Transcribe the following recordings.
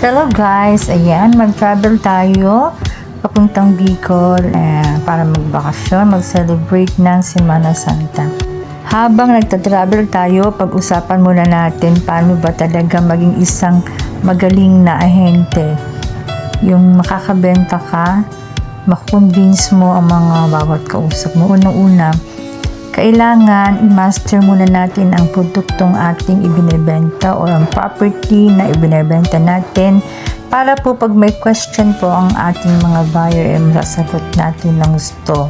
Hello guys, ayan, mag-travel tayo papuntang Bicol eh, para magbakasyon, mag-celebrate ng Semana Santa. Habang nagta-travel tayo, pag-usapan muna natin paano ba talaga maging isang magaling na ahente. Yung makakabenta ka, makonvince mo ang mga bawat kausap mo. Unang-una, kailangan i-master muna natin ang produktong ating ibinebenta o ang property na ibinebenta natin para po pag may question po ang ating mga buyer ay masasagot natin ng gusto.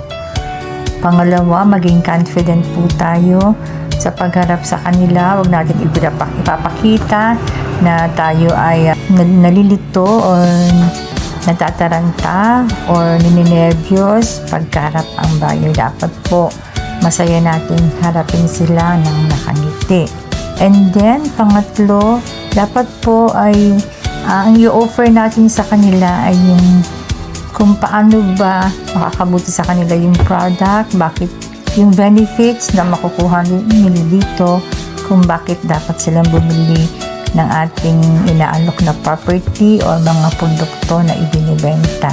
Pangalawa, maging confident po tayo sa pagharap sa kanila. Huwag natin ipapakita na tayo ay nal- nalilito o natataranta or nininervyos pagkarap ang buyer. Dapat po masaya natin harapin sila ng nakangiti. And then, pangatlo, dapat po ay ah, ang i-offer natin sa kanila ay yung kung paano ba makakabuti sa kanila yung product, bakit yung benefits na makukuha nila dito, kung bakit dapat silang bumili ng ating inaalok na property o mga produkto na ibinibenta.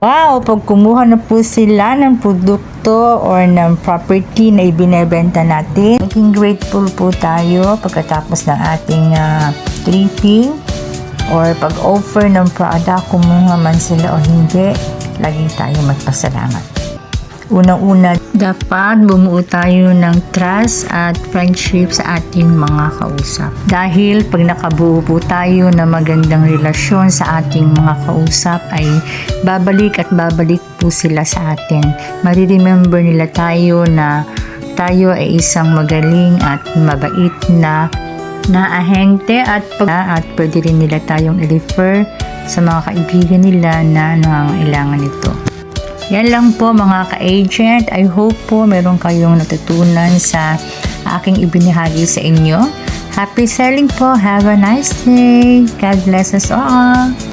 Wow! Pag kumuha na po sila ng produkto or ng property na ibinebenta natin, maging grateful po tayo pagkatapos ng ating uh, tripping or pag-offer ng product, kumuha man sila o hindi, lagi tayo magpasalamat. Unang-una, dapat bumuo tayo ng trust at friendship sa ating mga kausap. Dahil pag nakabuo po tayo ng magandang relasyon sa ating mga kausap ay babalik at babalik po sila sa atin. Mariremember nila tayo na tayo ay isang magaling at mabait na na ahente at pag at pwede rin nila tayong i-refer sa mga kaibigan nila na nangangailangan nito. Yan lang po mga ka-agent. I hope po meron kayong natutunan sa aking ibinahagi sa inyo. Happy selling po. Have a nice day. God bless us all.